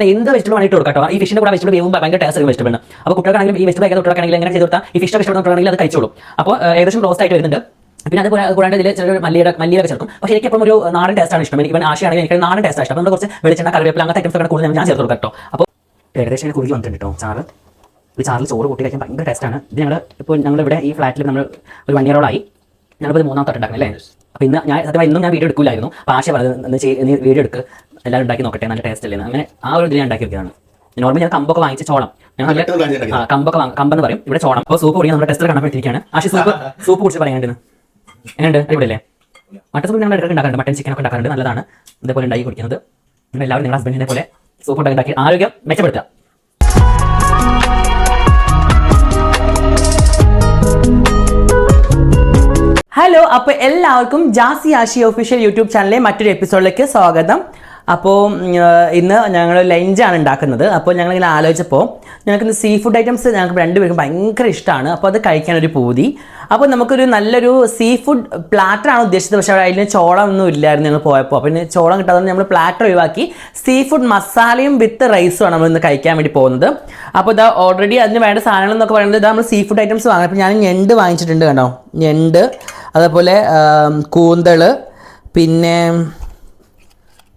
എന്ത് വെജിറ്റബിൾ ആണ് ഇട്ട് കൊടുക്കാം ഈ ഫിഷിന്റെ കൂടെ വെജിറ്റബിൾ വേവും ഭയങ്കര ടേസ്റ്റ് ആയിരിക്കും വെജിറ്റബിൾ അപ്പോൾ കുട്ടികൾക്കാണെങ്കിലും ഈ വെജിറ്റബിൾ കഴിക്കുന്ന കുട്ടികൾക്കാണെങ്കിൽ എങ്ങനെ ചെയ്ത് കൊടുത്താൽ ഈ ഫിഷ് ഇഷ്ടപ്പെടുന്നവരാണെങ്കിൽ അത് കഴിച്ചോളും. അപ്പോൾ ഏകദേശം റോസ്റ്റ് ആയിട്ട് വരുന്നുണ്ട്. പിന്നെ അത് കൂടാ- കൂടാണ്ട് ഇതിൽ ചില മല്ലിയുടെ മല്ലിയൊക്കെ ചേർക്കും. പക്ഷേ എനിക്ക് എപ്പോഴും ഒരു നാടൻ ടേസ്റ്റ് ആണ് ഇഷ്ടം. ഇവൻ ആശയാണെങ്കിൽ എനിക്ക് നാടൻ ടേസ്റ്റ് ഇഷ്ടം. അപ്പോൾ കുറച്ച് വെളിച്ചെണ്ണ കറിവേപ്പില അങ്ങനത്തെ ഐറ്റംസ് ഒക്കെ കൂടുതൽ ഞാൻ ചേർത്ത് കൊടുക്കാം കേട്ടോ. അപ്പോൾ ഏകദേശം എനിക്ക് കുറുകി വന്നിട്ടുണ്ട് കേട്ടോ ചാറ്. ഈ ചാറിൽ ചോറ് കൂട്ടി കഴിക്കാൻ ഭയങ്കര ടേസ്റ്റാണ് ഇത് ഞങ്ങൾ ഇപ്പോൾ ഞങ്ങളിവിടെ ഈ ഫ്ലാറ്റിൽ നമ്മൾ ഒരു വൺ ഇയറോളായി ഞങ്ങളിപ്പോൾ ഇത് മൂന്നാമത്തെ അല്ലേ? അപ്പോൾ ഇന്ന് ഞാൻ സത്യമായി ഇന്നും ഞാൻ വീഡിയോ എടുക്കില്ലായിരുന്നു അപ്പോൾ ആശയ പറഞ്ഞത് നീ വീഡിയോ എടുക്ക്. എല്ലാവരും ഉണ്ടാക്കി നോക്കട്ടെ നല്ല ടേസ്റ്റ് അല്ലേ അങ്ങനെ ആ ഒരു ഇതിൽ ഞാൻ ഉണ്ടാക്കി വെക്കുകയാണ്. നോർമലി ഞാൻ കമ്പൊക്കെ വാങ്ങിച്ച് ചോളം. ഞാൻ നല്ല പെട്ടെന്ന് ആ കമ്പൊക്കെ കമ്പെന്ന് പറയും. ഇവിടെ ചോളം. അപ്പോൾ സൂപ്പ് കുടിക്കാൻ നമ്മുടെ ടെസ്റ്റർ കണ്ടപ്പോഴത്തേക്കാണ് ആശയ സൂപ്പ് സൂപ്പ് കുടിച്ച് പറയാനുണ്ട് എങ്ങനെയുണ്ട്? അടിപൊളിയല്ലേ? മട്ടൻ സൂപ്പ് ഞങ്ങൾ ഇടയ്ക്ക് ഉണ്ടാക്കാറുണ്ട്. മട്ടൻ ചിക്കൻ ഒക്കെ ഉണ്ടാക്കാറുണ്ട്. നല്ലതാണ്. ഇതേപോലെ ഉണ്ടാക്കി കുടിക്കുന്നത്. എല്ലാവരും നിങ്ങളുടെ ഹസ്ബൻഡിനെ പോലെ സൂപ്പ് ഉണ്ടാക്കി ആരോഗ്യം മെച്ചപ്പെടുത്തുക. ഹലോ അപ്പോൾ എല്ലാവർക്കും ജാസി ആഷി ഒഫീഷ്യൽ യൂട്യൂബ് ചാനലിലെ മറ്റൊരു എപ്പിസോഡിലേക്ക് സ്വാഗതം. അപ്പോൾ ഇന്ന് ഞങ്ങൾ ലഞ്ചാണ് ഉണ്ടാക്കുന്നത്. അപ്പോൾ ഞങ്ങളിങ്ങനെ ആലോചിച്ചപ്പോൾ ഞങ്ങൾക്ക് ഇന്ന് സീ ഫുഡ് ഐറ്റംസ് ഞങ്ങൾക്ക് രണ്ടുപേർക്കും ഭയങ്കര ഇഷ്ടമാണ് അപ്പോൾ അത് കഴിക്കാനൊരു പൂതി. അപ്പോൾ നമുക്കൊരു നല്ലൊരു സീ ഫുഡ് പ്ലാറ്ററാണ് ഉദ്ദേശിച്ചത്. പക്ഷേ അതിന് ചോളം ഒന്നും ഇല്ലായിരുന്നു ഞങ്ങൾ പോയപ്പോൾ പിന്നെ ചോളം കിട്ടാതെ നമ്മൾ പ്ലാറ്റർ ഒഴിവാക്കി സീ ഫുഡ് മസാലയും വിത്ത് റൈസുമാണ് നമ്മൾ ഇന്ന് കഴിക്കാൻ വേണ്ടി പോകുന്നത്. അപ്പോൾ ഇതാ ഓൾറെഡി അതിന് വേണ്ട സാധനങ്ങൾ എന്നൊക്കെ പറയുന്നത് ഇതാ നമ്മൾ സീ ഫുഡ് ഐറ്റംസ് വാങ്ങാം അപ്പോൾ ഞാൻ ഞണ്ട് വാങ്ങിച്ചിട്ടുണ്ട് കേട്ടോ ഞണ്ട് അതേപോലെ കൂന്തൾ പിന്നെ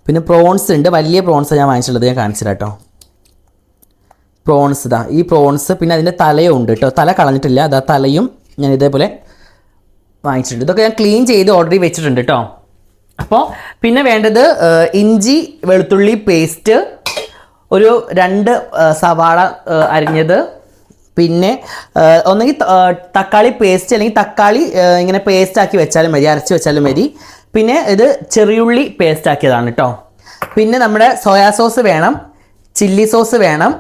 പിന്നെ പ്രോൺസ് ഉണ്ട്. വലിയ പ്രോൺസ് ഞാൻ വാങ്ങിച്ചിട്ടുള്ളത്. ഞാൻ കാണിച്ചില്ല കേട്ടോ പ്രോൺസ് ഇതാ. ഈ പ്രോൺസ് പിന്നെ അതിന്റെ തലയും ഉണ്ട് കേട്ടോ തല കളഞ്ഞിട്ടില്ല. അതാ തലയും ഞാൻ ഇതേപോലെ വാങ്ങിച്ചിട്ടുണ്ട്. ഇതൊക്കെ ഞാൻ ക്ലീൻ ചെയ്ത് ഓൾറെഡി വെച്ചിട്ടുണ്ട് കേട്ടോ അപ്പോൾ പിന്നെ വേണ്ടത് ഇഞ്ചി വെളുത്തുള്ളി പേസ്റ്റ് ഒരു രണ്ട് സവാള അരിഞ്ഞത് പിന്നെ ഒന്നെങ്കിൽ തക്കാളി പേസ്റ്റ് അല്ലെങ്കിൽ തക്കാളി ഇങ്ങനെ പേസ്റ്റ് ആക്കി വെച്ചാലും മതി അരച്ച് വെച്ചാലും മതി. പിന്നെ ഇത് ചെറിയുള്ളി പേസ്റ്റ് ആക്കിയതാണ് കേട്ടോ പിന്നെ നമ്മുടെ സോയാ സോസ് വേണം ചില്ലി സോസ് വേണം.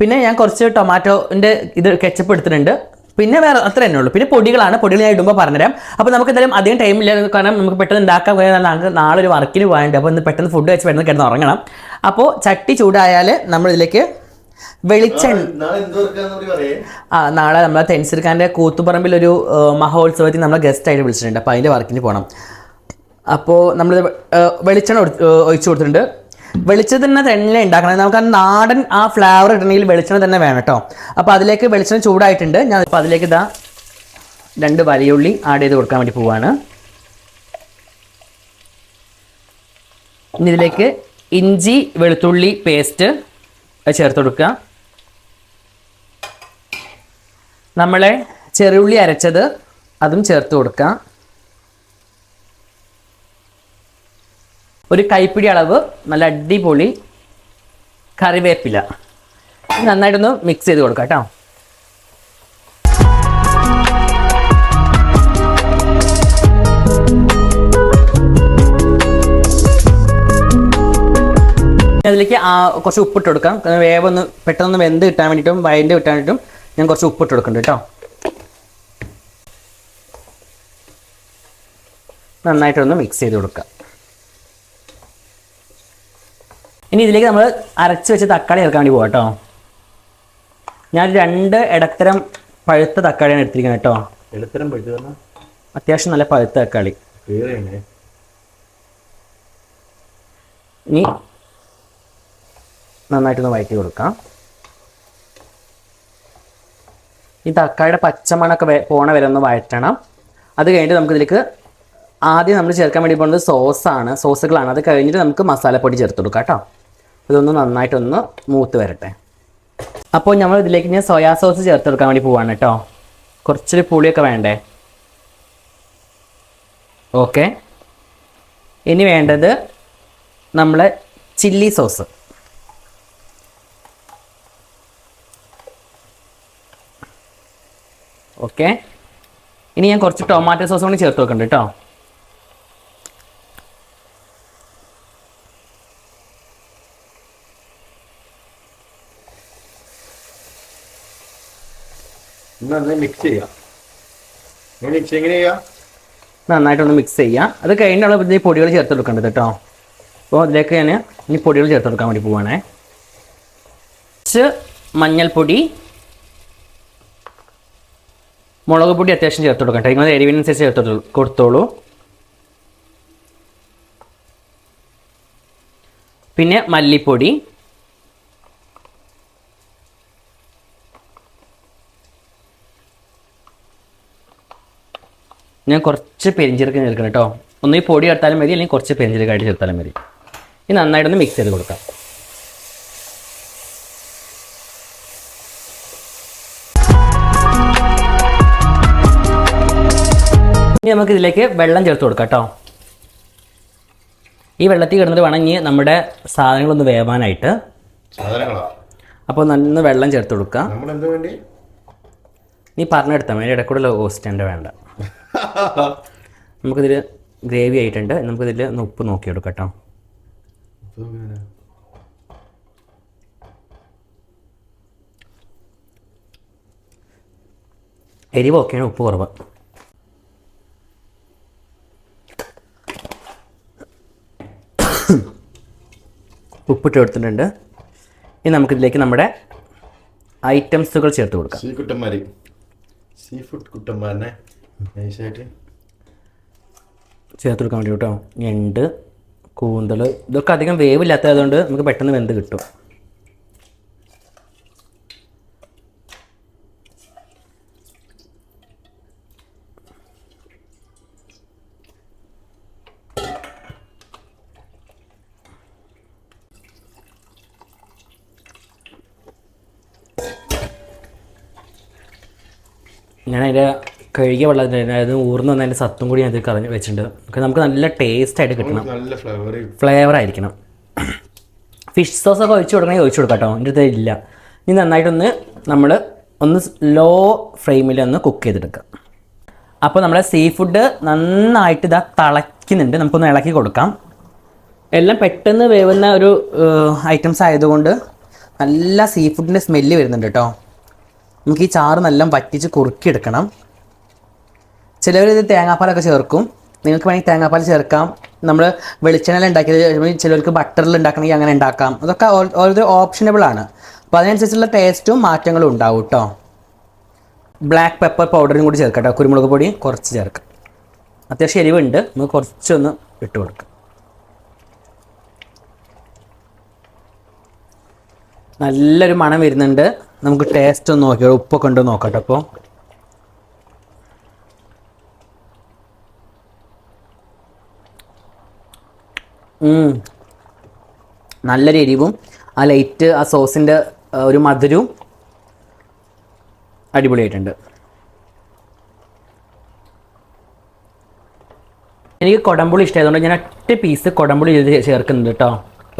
പിന്നെ ഞാൻ കുറച്ച് ടൊമാറ്റോന്റെ ഇത് കെച്ചപ്പ് എടുത്തിട്ടുണ്ട്. പിന്നെ വേറെ അത്ര തന്നെ ഉള്ളൂ. പിന്നെ പൊടികളാണ്. പൊടികൾ ഞാൻ ഇടുമ്പോൾ പറഞ്ഞുതരാം. അപ്പോൾ നമുക്ക് എന്തായാലും അധികം ടൈമില്ല കാരണം നമുക്ക് പെട്ടെന്ന് ഉണ്ടാക്കാൻ പോയാൽ നമുക്ക് നാളെ ഒരു വർക്കിന് പോകാനുണ്ട്. അപ്പോൾ ഇന്ന് പെട്ടെന്ന് ഫുഡ് വെച്ച് പെട്ടെന്ന് കിടന്ന് ഉറങ്ങണം. അപ്പോൾ ചട്ടി ചൂടായാൽ നമ്മളിതിലേക്ക് വെളിച്ചെണ്ണ. ആ നാളെ നമ്മളെ തെൻസിർഖാന്റെ കൂത്തുപറമ്പിൽ ഒരു മഹോത്സവത്തിൽ നമ്മളെ ഗസ്റ്റായിട്ട് വിളിച്ചിട്ടുണ്ട്. അപ്പോൾ അതിന്റെ വർക്കിന് പോകണം അപ്പോൾ നമ്മൾ വെളിച്ചെണ്ണ ഒഴി- ഒഴിച്ചു കൊടുത്തിട്ടുണ്ട്. വെളിച്ചെണ്ണ തന്നെ ഉണ്ടാക്കണം? നമുക്ക് ആ നാടൻ ആ ഫ്ലേവർ ഇടണമെങ്കിൽ വെളിച്ചെണ്ണ തന്നെ വേണം കേട്ടോ. അപ്പോൾ അതിലേക്ക് വെളിച്ചെണ്ണ ചൂടായിട്ടുണ്ട്. ഞാൻ ഇപ്പോൾ അതിലേക്ക് ഇതാ രണ്ട് വലിയുള്ളി ആഡ് ചെയ്ത് കൊടുക്കാൻ വേണ്ടി പോവാണ്. ഇനി ഇതിലേക്ക് ഇഞ്ചി വെളുത്തുള്ളി പേസ്റ്റ് ചേർത്ത് കൊടുക്കുക. നമ്മളെ ചെറുള്ളി അരച്ചത് അതും ചേർത്ത് കൊടുക്കുക. ഒരു കൈപ്പിടി അളവ് നല്ല അടിപൊളി കറിവേപ്പില. നന്നായിട്ടൊന്ന് മിക്സ് ചെയ്ത് കൊടുക്കാം കേട്ടോ. ഇനി അതിലേക്ക് ആ കുറച്ച് ഉപ്പിട്ട് കൊടുക്കാം. വേവ് വേവൊന്ന് പെട്ടെന്ന് വെന്ത് കിട്ടാൻ വേണ്ടിയിട്ടും വയന്റെ കിട്ടാൻ വേണ്ടിയിട്ടും ഞാൻ കുറച്ച് ഉപ്പിട്ട് കൊടുക്കുന്നുണ്ട് കേട്ടോ. നന്നായിട്ടൊന്ന് മിക്സ് ചെയ്ത് കൊടുക്കാം. ഇനി ഇതിലേക്ക് നമ്മൾ അരച്ച് വെച്ച തക്കാളി ചേർക്കാൻ വേണ്ടി പോകാം കേട്ടോ. ഞാൻ രണ്ട് ഇടത്തരം പഴുത്ത തക്കാളിയാണ് എടുത്തിരിക്കുന്നത് കേട്ടോ. ഇടത്തരം പഠിച്ചു അത്യാവശ്യം നല്ല പഴുത്ത തക്കാളി. ഇനി നന്നായിട്ടൊന്ന് വഴറ്റി കൊടുക്കാം. ഈ തക്കാളിയുടെ പച്ചമണൊക്കെ പോണ വരെ ഒന്ന് വഴറ്റണം. അത് കഴിഞ്ഞിട്ട് നമുക്ക് ഇതിലേക്ക് ആദ്യം നമ്മൾ ചേർക്കാൻ വേണ്ടി പോകുന്നത് സോസാണ് സോസുകളാണ് അത് കഴിഞ്ഞിട്ട് നമുക്ക് മസാലപ്പൊടി ചേർത്ത് കൊടുക്കാം കേട്ടോ. ഇതൊന്ന് നന്നായിട്ടൊന്ന് മൂത്ത് വരട്ടെ. അപ്പോൾ നമ്മൾ ഇതിലേക്ക് ഞാൻ സോയാ സോസ് ചേർത്ത് കൊടുക്കാൻ വേണ്ടി പോവാണ് കേട്ടോ. കുറച്ചൊരു പുളിയൊക്കെ വേണ്ടേ? ഓക്കെ ഇനി വേണ്ടത് നമ്മളെ ചില്ലി സോസ് ഓക്കെ ഇനി ഞാൻ കുറച്ച് ടൊമാറ്റോ സോസ് കൂടി ചേർത്ത് വെക്കുന്നുണ്ട് കേട്ടോ മിക്സ് ചെയ്യാം. മിക്സ് എങ്ങനെ ചെയ്യാം? നന്നായിട്ടൊന്ന് മിക്സ് ചെയ്യുക അത് കഴിഞ്ഞുള്ള ഈ പൊടികൾ ചേർത്ത് കൊടുക്കേണ്ടത് കേട്ടോ അപ്പോൾ അതിലേക്ക് ഞാൻ ഇനി പൊടികൾ ചേർത്ത് കൊടുക്കാൻ വേണ്ടി പോവാണേ. കുറച്ച് മഞ്ഞൾപ്പൊടി മുളക് പൊടി അത്യാവശ്യം ചേർത്ത് കൊടുക്കട്ടെ നിങ്ങൾ എരിവിനനുസരിച്ച് ചേർത്ത് കൊടുത്തോളൂ. പിന്നെ മല്ലിപ്പൊടി. ഞാൻ കുറച്ച് പെരിഞ്ചീരക്കം ചേർക്കണം കേട്ടോ. ഒന്ന് ഈ പൊടി ചേർത്താലും മതി അല്ലെങ്കിൽ കുറച്ച് പെരിഞ്ചീരകമായിട്ട് ചേർത്താലും മതി. ഇത് നന്നായിട്ടൊന്ന് മിക്സ് ചെയ്ത് കൊടുക്കാം. ഇനി നമുക്ക് ഇതിലേക്ക് വെള്ളം ചേർത്ത് കൊടുക്കാം കേട്ടോ. ഈ വെള്ളത്തിൽ കിടന്നിട്ട് വേണം ഇനി നമ്മുടെ സാധനങ്ങളൊന്ന് വേവാനായിട്ട്. അപ്പോൾ നന്ന വെള്ളം ചേർത്ത് കൊടുക്കുക നീ പറഞ്ഞെടുത്താൽ മതി ഇടയ്ക്കൂടെ ഓസ്റ്റന്റെ വേണ്ട. നമുക്കിതിൽ ഗ്രേവി ആയിട്ടുണ്ട്. നമുക്കിതിൽ ഒന്ന് ഉപ്പ് നോക്കിയെടുക്കാം കേട്ടോ. എരിവ് ഓക്കെയാണ് ഉപ്പ് കുറവ്. ഉപ്പിട്ട് കൊടുത്തിട്ടുണ്ട്. ഇനി നമുക്കിതിലേക്ക് നമ്മുടെ ഐറ്റംസുകൾ ചേർത്ത് കൊടുക്കാം. സീ കുട്ടന്മാര് സീ ഫുഡ് കുട്ടന്മാരനെ നൈസായിട്ട്. ചേർത്ത് കൊടുക്കാൻ വേണ്ടി കേട്ടോ. ഞണ്ട് കൂന്തൽ ഇതൊക്കെ അധികം വേവില്ലാത്തതുകൊണ്ട് നമുക്ക് പെട്ടെന്ന് വെന്ത് കിട്ടും. ഞാൻ അതിന്റെ കഴുകിയ വെള്ളം അതായത് ഊർന്ന് വന്ന അതിന്റെ സത്തും കൂടി അതിൽ കറഞ്ഞ് വെച്ചിട്ടുണ്ട്. നമുക്ക് നല്ല ടേസ്റ്റ് ആയിട്ട് കിട്ടണം. നല്ല ഫ്ലേവർ ഫ്ലേവർ ആയിരിക്കണം. ഫിഷ് സോസ് ഒക്കെ ഒഴിച്ച് കൊടുക്കണമെങ്കിൽ ഒഴിച്ച് കൊടുക്കാം കേട്ടോ. എന്റെ അടുത്ത് ഇല്ല. ഇനി നന്നായിട്ടൊന്ന് നമ്മൾ ഒന്ന് ലോ ഫ്ലെയിമിൽ ഒന്ന് കുക്ക് ചെയ്തെടുക്കാം. അപ്പോൾ നമ്മുടെ സീ ഫുഡ് നന്നായിട്ട് ഇതാ തിളയ്ക്കുന്നുണ്ട്. നമുക്കൊന്ന് ഇളക്കി കൊടുക്കാം. എല്ലാം പെട്ടെന്ന് വേവുന്ന ഒരു ഐറ്റംസ് ആയതുകൊണ്ട് നല്ല സീ ഫുഡിന്റെ സ്മെല്ല് വരുന്നുണ്ട് കേട്ടോ. നമുക്ക് ഈ ചാറ് നല്ല വറ്റിച്ച് കുറുക്കിയെടുക്കണം. ചിലവർ ഇത് തേങ്ങാപ്പാലൊക്കെ ചേർക്കും. നിങ്ങൾക്ക് വേണമെങ്കിൽ തേങ്ങാപ്പാൽ ചേർക്കാം. നമ്മൾ വെളിച്ചെണ്ണയിൽ ഉണ്ടാക്കിയത് ചിലവർക്ക് ബട്ടറിൽ ഉണ്ടാക്കണമെങ്കിൽ അങ്ങനെ ഉണ്ടാക്കാം. അതൊക്കെ ഓരോ ഓപ്ഷനബിൾ ആണ്. അപ്പോൾ അതിനനുസരിച്ചുള്ള ടേസ്റ്റും മാറ്റങ്ങളും ഉണ്ടാവും കേട്ടോ ബ്ലാക്ക് പെപ്പർ പൗഡറും കൂടി ചേർക്കാം കുരുമുളക് പൊടി കുറച്ച് ചേർക്കാം. അത്യാവശ്യം എരിവുണ്ട്. നമുക്ക് കുറച്ചൊന്ന് ഇട്ട് കൊടുക്കാം. നല്ലൊരു മണം വരുന്നുണ്ട്. നമുക്ക് ടേസ്റ്റ് ഒന്ന് നോക്കിയോ ഉപ്പൊക്കെ ഉണ്ട് നോക്കട്ടെ അപ്പോൾ. നല്ലൊരു എരിവും ആ ലൈറ്റ് ആ സോസിന്റെ ഒരു മധുരവും അടിപൊളിയായിട്ടുണ്ട്. എനിക്ക് കൊടമ്പുളി ഇഷ്ടമായതുകൊണ്ട് ഞാൻ ഒറ്റ പീസ് കൊടമ്പുളി ഇത് ചേർക്കുന്നുണ്ട് കേട്ടോ.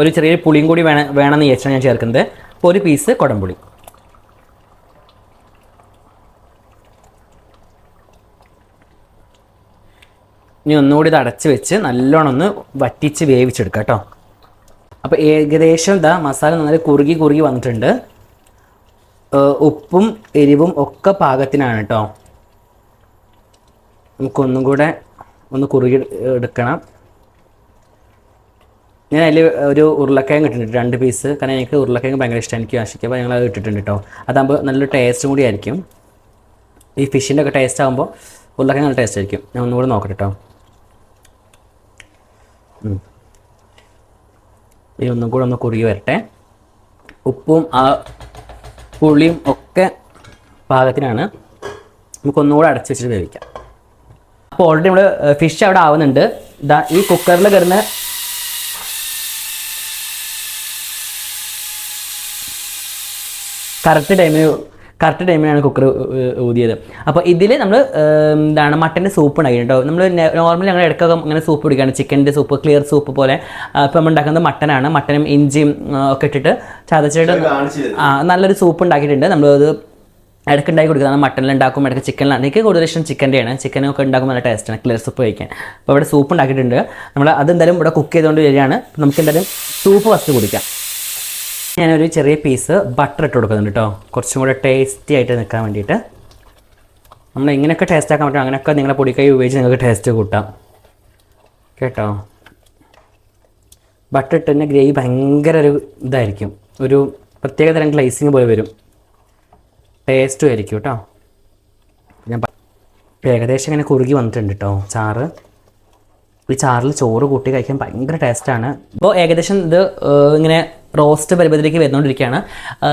ഒരു ചെറിയൊരു പുളിയും കൂടി വേണം വേണമെന്ന് വിചാരിച്ചാണ് ഞാൻ ചേർക്കുന്നത്. അപ്പോൾ ഒരു പീസ് കൊടമ്പുളി ഇനി ഒന്നുകൂടി ഇത് അടച്ച് വെച്ച് നല്ലോണം ഒന്ന് വറ്റിച്ച് വേവിച്ചെടുക്കാം കേട്ടോ. അപ്പോൾ ഏകദേശം ഇതാ മസാല നന്നായി കുറുകി കുറുകി വന്നിട്ടുണ്ട്. ഉപ്പും എരിവും ഒക്കെ പാകത്തിനാണ് കേട്ടോ. നമുക്കൊന്നും കൂടെ ഒന്ന് കുറുകി എടുക്കണം. ഞാൻ അതിൽ ഒരു ഉരുളക്കിഴങ്ങ് ഇട്ടിട്ടുണ്ട് രണ്ട് പീസ് കാരണം എനിക്ക് ഉരുളക്കിഴങ്ങ് ഭയങ്കര ഇഷ്ടമാണ് എനിക്ക് ആശിക്കും. അപ്പോൾ ഞങ്ങൾ അത് ഇട്ടിട്ടുണ്ട് കേട്ടോ. അതാകുമ്പോൾ നല്ലൊരു ടേസ്റ്റും കൂടി ആയിരിക്കും. ഈ ഫിഷിന്റെ ഒക്കെ ടേസ്റ്റ് ആകുമ്പോൾ ഉരുളക്കിഴങ്ങ് നല്ല ടേസ്റ്റ് ആയിരിക്കും. ഞാൻ ഒന്നുകൂടെ നോക്കട്ടെ കേട്ടോ. ഇനി ഒന്നും കൂടെ ഒന്ന് കുറുകി വരട്ടെ. ഉപ്പും ആ പുളിയും ഒക്കെ പാകത്തിനാണ്. നമുക്കൊന്നുകൂടെ അടച്ച് വെച്ചിട്ട് വേവിക്കാം. അപ്പോൾ ഓൾറെഡി നമ്മൾ ഫിഷ് അവിടെ ആവുന്നുണ്ട്. ഇതാ ഈ കുക്കറിൽ കിടന്ന് കറക്റ്റ് ടൈമിന് കറക്റ്റ് ടൈമിലാണ് കുക്കർ ഊതിയത്. അപ്പോൾ ഇതിൽ നമ്മൾ എന്താണ് മട്ടന്റെ സൂപ്പ് ഉണ്ടാക്കി കേട്ടോ. നമ്മൾ നോർമലി ഞങ്ങൾ ഇടയ്ക്കൊക്കെ അങ്ങനെ സൂപ്പ് പിടിക്കുകയാണ് ചിക്കന്റെ സൂപ്പ് ക്ലിയർ സൂപ്പ് പോലെ. ഇപ്പോൾ നമ്മൾ ഉണ്ടാക്കുന്നത് മട്ടനാണ്. മട്ടനും ഇഞ്ചിയും ഒക്കെ ഇട്ടിട്ട് ചതച്ചിട്ട് ആ നല്ലൊരു സൂപ്പ് ഉണ്ടാക്കിയിട്ടുണ്ട് നമ്മളത് ഇടയ്ക്ക് ഉണ്ടാക്കി കൊടുക്കുന്നത് മട്ടനിൽ ഉണ്ടാക്കും ഇടയ്ക്ക് ചിക്കനിലാണ് എനിക്ക് കൂടുതൽ ഇഷ്ടം ചിക്കന്റെയാണ് ചിക്കനൊക്കെ ഉണ്ടാക്കുമ്പോൾ നല്ല ടേസ്റ്റാണ് ക്ലിയർ സൂപ്പ് കഴിക്കാൻ. അപ്പോൾ ഇവിടെ സൂപ്പ് ഉണ്ടാക്കിയിട്ടുണ്ട് നമ്മൾ അതെന്തായാലും ഇവിടെ കുക്ക് ചെയ്തുകൊണ്ട് വരികയാണ്. നമുക്ക് എന്തായാലും സൂപ്പ് ഫസ്റ്റ് കുടിക്കാം. ഞാനൊരു ചെറിയ പീസ് ബട്ടർ ഇട്ട് കൊടുക്കുന്നുണ്ട് കേട്ടോ. കുറച്ചും കൂടെ ടേസ്റ്റി ആയിട്ട് നിൽക്കാൻ വേണ്ടിയിട്ട്. നമ്മൾ എങ്ങനെയൊക്കെ ടേസ്റ്റ് ആക്കാൻ പറ്റും. അങ്ങനെയൊക്കെ നിങ്ങളെ പൊടിക്കൈ ഉപയോഗിച്ച് നിങ്ങൾക്ക് ടേസ്റ്റ് കൂട്ടാം. കേട്ടോ? ബട്ടർ ഇട്ട് തന്നെ ഗ്രേവി ഭയങ്കര ഒരു ഇതായിരിക്കും. ഒരു പ്രത്യേക തരം ഗ്ലേസിങ് പോലെ വരും. ടേസ്റ്റും ആയിരിക്കും കേട്ടോ. ഞാൻ ഏകദേശം ഇങ്ങനെ കുറുകി വന്നിട്ടുണ്ട് കേട്ടോ ചാറ്. ഈ ചാറിൽ ചോറ് കൂട്ടി കഴിക്കാൻ ഭയങ്കര ടേസ്റ്റാണ് ഇപ്പോൾ ഏകദേശം ഇത് ഇങ്ങനെ റോസ്റ്റ് പരിപാടിയിലേക്ക് വരുന്നുകൊണ്ടിരിക്കുകയാണ്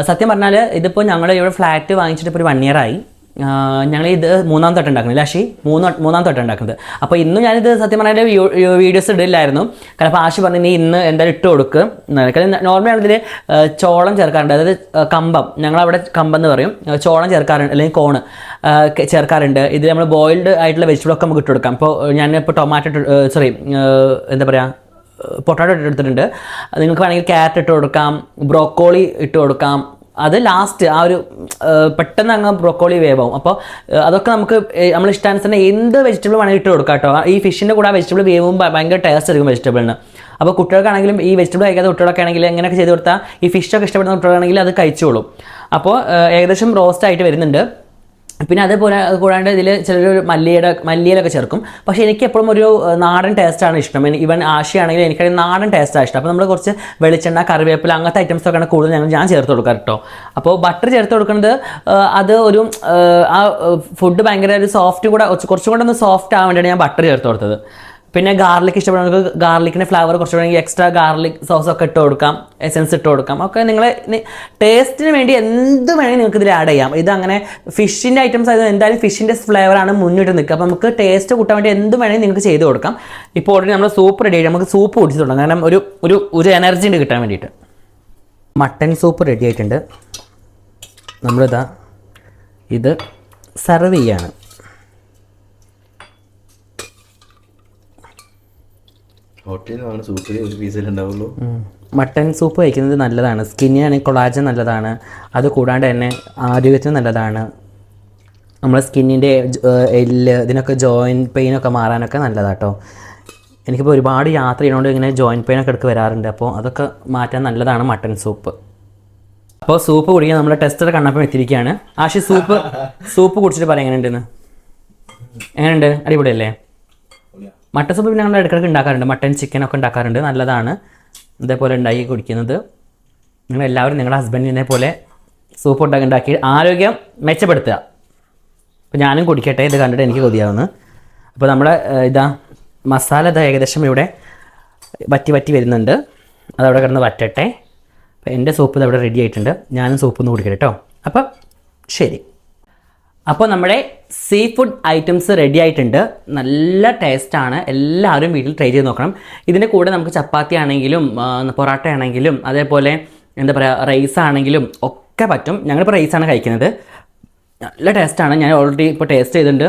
സത്യം പറഞ്ഞാൽ ഇതിപ്പോൾ ഞങ്ങൾ ഇവിടെ ഫ്ലാറ്റ് വാങ്ങിച്ചിട്ട് ഇപ്പോൾ ഒരു വൺ ഇയർ ആയി. ഞങ്ങൾ ഇത് മൂന്നാം തൊട്ട് ഉണ്ടാക്കുന്നത്. ലാഷി മൂന്ന് മൂന്നാം തൊട്ട് ഉണ്ടാക്കുന്നത്. അപ്പോൾ ഇന്നും ഞാനിത് സത്യം പറഞ്ഞാൽ വീഡിയോസ് ഇടില്ലായിരുന്നു. കാരണം അപ്പോൾ ആശി പറഞ്ഞു നീ ഇന്ന് എന്തായാലും ഇട്ട് കൊടുക്കുക. കാരണം നോർമലി ഇതിൽ ചോളം ചേർക്കാറുണ്ട്. അതായത് കമ്പം. ഞങ്ങളവിടെ കമ്പം എന്ന് പറയും. ചോളം ചേർക്കാറുണ്ട്. അല്ലെങ്കിൽ കോണ് ചേർക്കാറുണ്ട്. ഇതിൽ നമ്മൾ ബോയിൽഡ് ആയിട്ടുള്ള വെജിറ്റബിൾ ഒക്കെ നമുക്ക് ഇട്ട് കൊടുക്കാം. ഇപ്പോൾ ഞാനിപ്പോൾ ടൊമാറ്റോ സോറി എന്താ പറയുക പൊട്ടാറ്റോ എടുത്തിട്ടുണ്ട് നിങ്ങൾക്ക് വേണമെങ്കിൽ ക്യാരറ്റ് ഇട്ട് കൊടുക്കാം ബ്രോക്കോളി ഇട്ട് കൊടുക്കാം. അത് ലാസ്റ്റ് ആ ഒരു പെട്ടെന്ന് അങ്ങ് ബ്രോക്കോളി വേവാവും. അപ്പോൾ അതൊക്കെ നമുക്ക് നമ്മൾ ഇഷ്ടാനുസരണം എന്ത് വെജിറ്റബിൾ വേണമെങ്കിൽ ഇട്ട് കൊടുക്കാം കേട്ടോ. ഈ ഫിഷിന്റെ കൂടെ ആ വെജിറ്റബിൾ വേവുമ്പോൾ ഭയങ്കര ടേസ്റ്റ് ആയിരിക്കും വെജിറ്റബിളിന് അപ്പോൾ കുട്ടികൾക്കാണെങ്കിലും ഈ വെജിറ്റബിൾ കഴിക്കാത്ത കുട്ടികളൊക്കെ ആണെങ്കിൽ എങ്ങനെയൊക്കെ ചെയ്ത് കൊടുത്താൽ ഈ ഫിഷൊക്കെ ഇഷ്ടപ്പെടുന്ന കുട്ടികളാണെങ്കിൽ അത് കഴിച്ചോളും. അപ്പോൾ ഏകദേശം റോസ്റ്റ് ആയിട്ട് വരുന്നുണ്ട്. പിന്നെ അതേപോലെ അത് കൂടാണ്ട് ഇതിൽ ചിലർ മല്ലിയുടെ മല്ലിയിലൊക്കെ ചേർക്കും. പക്ഷേ എനിക്ക് എപ്പോഴും ഒരു നാടൻ ടേസ്റ്റാണ് ഇഷ്ടം. ഇവൻ ആശയാണെങ്കിൽ എനിക്ക് നാടൻ ടേസ്റ്റാണ് ഇഷ്ടം. അപ്പോൾ നമ്മൾ കുറച്ച് വെളിച്ചെണ്ണ കറിവേപ്പില അങ്ങനത്തെ ഐറ്റംസ് ഒക്കെയാണ് കൂടുതൽ ഞങ്ങൾ ഞാൻ ചേർത്ത് കൊടുക്കാം കേട്ടോ. അപ്പോൾ ബട്ടർ ചേർത്ത് കൊടുക്കുന്നത് അത് ഒരു ആ ഫുഡ് ഭയങ്കര ഒരു സോഫ്റ്റ് കൂടെ കുറച്ച് കൂടെ ഒന്ന് സോഫ്റ്റ് ആവാൻ വേണ്ടിയാണ് ഞാൻ ബട്ടർ ചേർത്ത് കൊടുത്തത്. പിന്നെ ഗാർലിക് ഇഷ്ടപ്പെടുന്നവർക്ക് ഗാർലിക്കിന്റെ ഫ്ലേവർ കുറച്ച് വേണമെങ്കിൽ എക്സ്ട്രാ ഗാർലിക് സോസ് ഒക്കെ ഇട്ട് കൊടുക്കാം എസെൻസ് ഇട്ട് കൊടുക്കാം. ഒക്കെ നിങ്ങൾ ടേസ്റ്റിന് വേണ്ടി എന്ത് വേണമെങ്കിൽ നിങ്ങൾക്ക് ഇതിൽ ആഡ് ചെയ്യാം. ഇത് അങ്ങനെ ഫിഷിന്റെ ഐറ്റംസ് ആയത് എന്തായാലും ഫിഷിന്റെ ഫ്ലേവറാണ് മുന്നിട്ട് നിൽക്കുക. അപ്പോൾ നമുക്ക് ടേസ്റ്റ് കൂട്ടാൻ വേണ്ടി എന്ത് വേണമെങ്കിൽ നിങ്ങൾക്ക് ചെയ്ത് കൊടുക്കാം. ഇപ്പോൾ ഓൾറെഡി നമ്മൾ സൂപ്പ് റെഡി ആയിട്ട് നമുക്ക് സൂപ്പ് കുടിച്ചു തുടങ്ങാം കാരണം ഒരു ഒരു ഒരു എനർജി ഉണ്ട് കിട്ടാൻ വേണ്ടിയിട്ട്. മട്ടൻ സൂപ്പ് റെഡി ആയിട്ടുണ്ട്. നമ്മളിതാ ഇത് സെർവ് ചെയ്യാണ്. ഒരു ഉണ്ടാവുള്ളൂ മട്ടൻ സൂപ്പ് കഴിക്കുന്നത് നല്ലതാണ്. സ്കിന്നിനാണെങ്കിൽ കൊളാജൻ നല്ലതാണ്. അത് കൂടാണ്ട് തന്നെ ആരോഗ്യത്തിന് നല്ലതാണ്. നമ്മളെ സ്കിന്നിന്റെ എല്ല് ഇതിനൊക്കെ ജോയിന്റ് പെയിനൊക്കെ മാറാനൊക്കെ നല്ലതാട്ടോ എനിക്കിപ്പോൾ ഒരുപാട് യാത്ര ചെയ്യണോണ്ട് ഇങ്ങനെ ജോയിന്റ് പെയിനൊക്കെ ഇടയ്ക്ക് വരാറുണ്ട്. അപ്പോൾ അതൊക്കെ മാറ്റാൻ നല്ലതാണ് മട്ടൻ സൂപ്പ് അപ്പോൾ സൂപ്പ് കുടിക്കാൻ നമ്മുടെ ടെസ്റ്റർ കണ്ണപ്പം എത്തിയിരിക്കുകയാണ് ആഷി സൂപ്പ് സൂപ്പ് കുടിച്ചിട്ട് പറയാം എങ്ങനെയുണ്ടെന്ന്? എങ്ങനെയുണ്ട്? അടിപൊളിയല്ലേ? മട്ടൻ സൂപ്പ് പിന്നെ ഞങ്ങൾ ഇടയ്ക്കിടയ്ക്ക് ഉണ്ടാക്കാറുണ്ട്. മട്ടൻ ചിക്കൻ ഒക്കെ ഉണ്ടാക്കാറുണ്ട്. നല്ലതാണ്. ഇതേപോലെ ഉണ്ടാക്കി കുടിക്കുന്നത്. നിങ്ങൾ എല്ലാവരും നിങ്ങളുടെ ഹസ്ബൻഡിനെ പോലെ സൂപ്പ് ഉണ്ടാക്കി ഉണ്ടാക്കി ആരോഗ്യം മെച്ചപ്പെടുത്തുക. അപ്പോൾ ഞാനും കുടിക്കട്ടെ. ഇത് കണ്ടിട്ട് എനിക്ക് കൊതിയാവുന്നു. അപ്പോൾ നമ്മുടെ ഇതാ മസാല ഇത് ഏകദേശം ഇവിടെ വറ്റി വറ്റി വരുന്നുണ്ട്. അതവിടെ കിടന്ന് വറ്റട്ടെ. അപ്പോൾ എന്റെ സൂപ്പ് ഇത് അവിടെ റെഡി ആയിട്ടുണ്ട്. ഞാനും സൂപ്പ് ഒന്ന് കുടിക്കട്ടെ കേട്ടോ അപ്പം ശരി. അപ്പോൾ നമ്മുടെ സീ ഫുഡ് ഐറ്റംസ് റെഡി ആയിട്ടുണ്ട്. നല്ല ടേസ്റ്റാണ് എല്ലാവരും വീട്ടിൽ ട്രൈ ചെയ്ത് നോക്കണം. ഇതിന്റെ കൂടെ നമുക്ക് ചപ്പാത്തി ആണെങ്കിലും പൊറോട്ട ആണെങ്കിലും അതേപോലെ എന്താ പറയുക റൈസ് ആണെങ്കിലും ഒക്കെ പറ്റും. ഞങ്ങളിപ്പോൾ റൈസാണ് കഴിക്കുന്നത്. നല്ല ടേസ്റ്റാണ് ഞാൻ ഓൾറെഡി ഇപ്പോൾ ടേസ്റ്റ് ചെയ്തിട്ടുണ്ട്.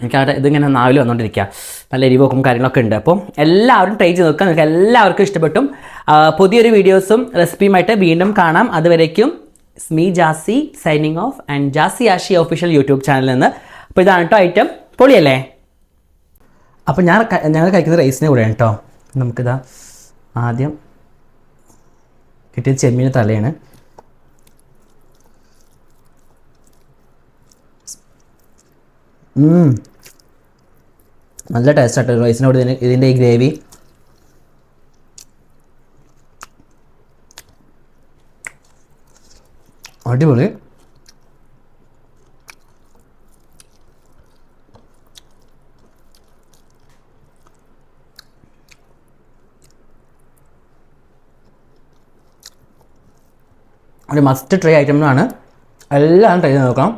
എനിക്ക് അവിടെ ഇതിങ്ങനെ നാവിൽ വന്നുകൊണ്ടിരിക്കുക നല്ല എരിവോക്കും കാര്യങ്ങളൊക്കെ ഉണ്ട്. അപ്പോൾ എല്ലാവരും ട്രൈ ചെയ്ത് നോക്കുക. നിങ്ങൾക്ക് എല്ലാവർക്കും ഇഷ്ടപ്പെട്ടും. പുതിയൊരു വീഡിയോസും റെസിപ്പിയുമായിട്ട് വീണ്ടും കാണാം. അതുവരേക്കും സ്മീ Jassi signing off and Jassi Ashi official YouTube ചാനലിൽ നിന്ന് അപ്പോൾ ഇതാണ് കേട്ടോ ഐറ്റം പൊളിയല്ലേ? അപ്പോൾ ഞാൻ ഞങ്ങൾ കഴിക്കുന്ന റൈസിനെ കൂടെയാണ് കേട്ടോ നമുക്കിതാ ആദ്യം കിട്ടിയത് ചെമ്മീൻ തലയാണ്. നല്ല ടേസ്റ്റ് ആട്ടോ റൈസിനോട് ഇതിന്റെ ഈ ഗ്രേവി അടിപൊളി. ഒരു മസ്റ്റ് ട്രൈ ഐറ്റംസാണ് എല്ലാം ട്രൈ ചെയ്ത് നോക്കാം.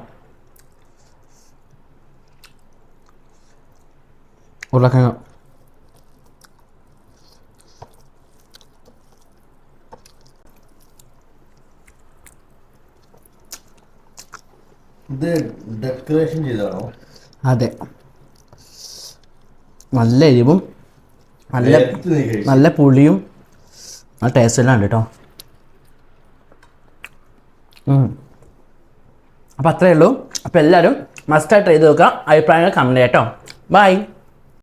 ഉരുളക്കിഴങ്ങ്. ഇത് ഡെക്കറേഷൻ ചെയ്താണോ അതെ. നല്ല എരിവും നല്ല. നല്ല പുളിയും ആ ടേസ്റ്റ് എല്ലാം ഉണ്ട് കേട്ടോ അപ്പോൾ അത്രയേ ഉള്ളൂ. അപ്പോൾ എല്ലാവരും മസ്റ്റായിട്ട് ചെയ്ത് നോക്കുക. അഭിപ്രായങ്ങൾ കമന്റ് കേട്ടോ ബൈ